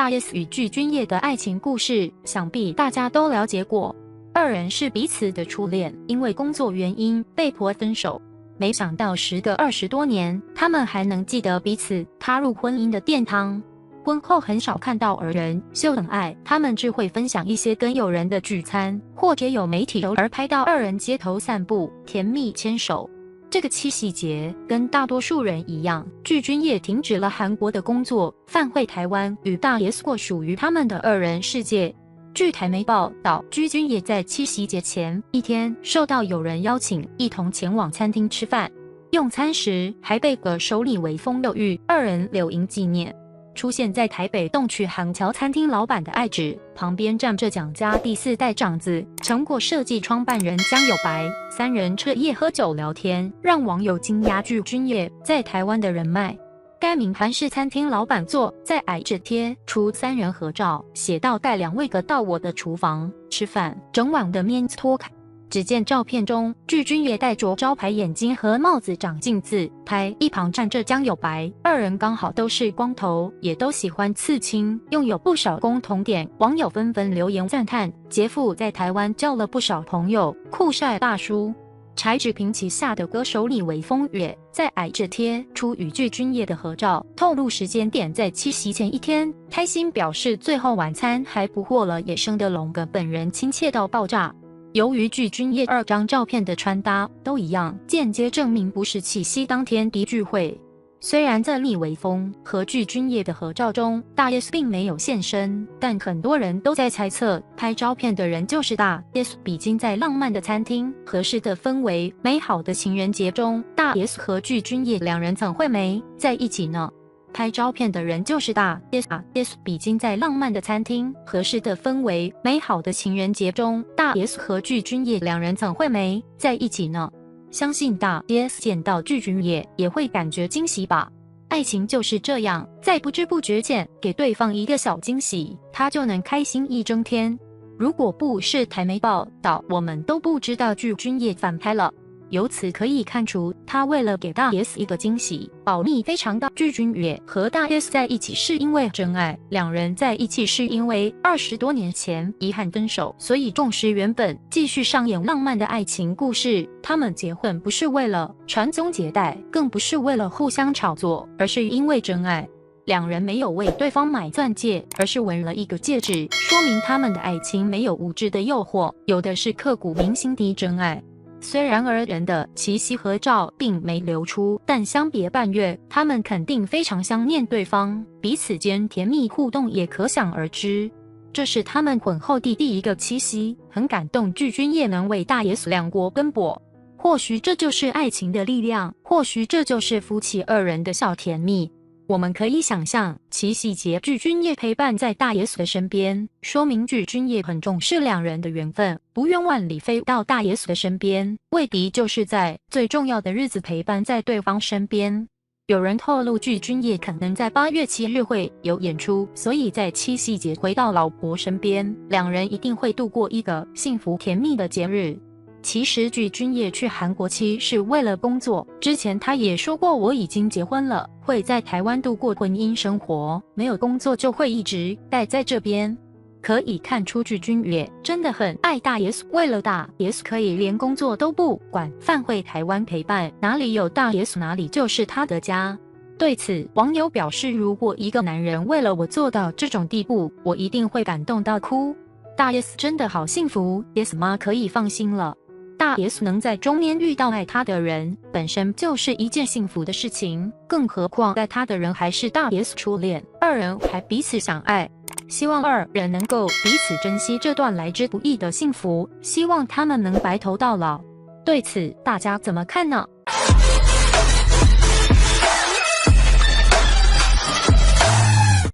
大 S 与具俊晔的爱情故事，想必大家都了解过。二人是彼此的初恋，因为工作原因被迫分手。没想到时隔二十多年，他们还能记得彼此，踏入婚姻的殿堂。婚后很少看到二人秀恩爱，他们只会分享一些跟友人的聚餐，或者有媒体偶尔拍到二人街头散步，甜蜜牵手。这个七夕节，跟大多数人一样，具君晔停止了韩国的工作，返回台湾，与大 S 过属于他们的二人世界。据台媒报道，具君晔在七夕节前一天受到友人邀请，一同前往餐厅吃饭，用餐时还被个手里微风又遇，二人留影纪念。出现在台北东区航桥餐厅老板的爱子旁边，站着蒋家第四代长子成果设计创办人江有白，三人彻夜喝酒聊天，让网友惊讶具君晔在台湾的人脉。该名韩式餐厅老板坐在矮纸贴出三人合照，写到：“带两位哥到我的厨房吃饭，整晚的面子脱开。”只见照片中，具君也戴着招牌眼镜和帽子长镜自拍，一旁站着江有白，二人刚好都是光头，也都喜欢刺青，拥有不少共同点。网友纷纷留言赞叹：杰夫在台湾交了不少朋友，酷帅大叔。柴智屏旗下的歌手李维峰也在矮着贴出与具君晔的合照，透露时间点在七夕前一天，开心表示最后晚餐还不过了野生的龙哥，本人亲切到爆炸。由于具君晔二张照片的穿搭都一样，间接证明不是七夕当天的聚会。虽然在李维峰和具君晔的合照中，大 S 并没有现身，但很多人都在猜测，拍照片的人就是大 S。比金在浪漫的餐厅，合适的氛围，美好的情人节中，大 S 和具君晔两人怎会没在一起呢？拍照片的人就是大 S 啊！S 比金在浪漫的餐厅，合适的氛围，美好的情人节中，大 S 和具俊晔两人怎会没在一起呢？相信大 S 见到具俊晔也会感觉惊喜吧？爱情就是这样，在不知不觉间给对方一个小惊喜，他就能开心一整天。如果不是台媒报道，我们都不知道具俊晔反拍了。由此可以看出，他为了给大 S 一个惊喜，保密非常大。具君晔和大 S 在一起是因为真爱，两人在一起是因为二十多年前遗憾分手，所以重视原本，继续上演浪漫的爱情故事。他们结婚不是为了传宗接代，更不是为了互相炒作，而是因为真爱。两人没有为对方买钻戒，而是纹了一个戒指，说明他们的爱情没有物质的诱惑，有的是刻骨铭心的真爱。虽然二人的七夕合照并没流出，但相别半月，他们肯定非常想念对方，彼此间甜蜜互动也可想而知。这是他们婚后的第一个七夕，很感动。具君晔能为大 S 两国奔波，或许这就是爱情的力量，或许这就是夫妻二人的小甜蜜。我们可以想象，七夕节具君晔陪伴在大 S 的身边，说明具君晔很重视两人的缘分，不愿万里飞到大 S 的身边，为的就是在最重要的日子陪伴在对方身边。有人透露，具君晔可能在八月七日会有演出，所以在七夕节回到老婆身边，两人一定会度过一个幸福甜蜜的节日。其实具君晔去韩国期是为了工作。之前他也说过，我已经结婚了，会在台湾度过婚姻生活，没有工作就会一直待在这边。可以看出具君晔真的很爱大 S，为了大 S 可以连工作都不管，返回台湾陪伴，哪里有大 S 哪里就是他的家。对此，网友表示，如果一个男人为了我做到这种地步，我一定会感动到哭。大 S 真的好幸福，S 妈可以放心了。大 S 能在中年遇到爱他的人，本身就是一件幸福的事情，更何况爱他的人还是大 S 初恋，二人还彼此相爱。希望二人能够彼此珍惜这段来之不易的幸福，希望他们能白头到老。对此，大家怎么看呢？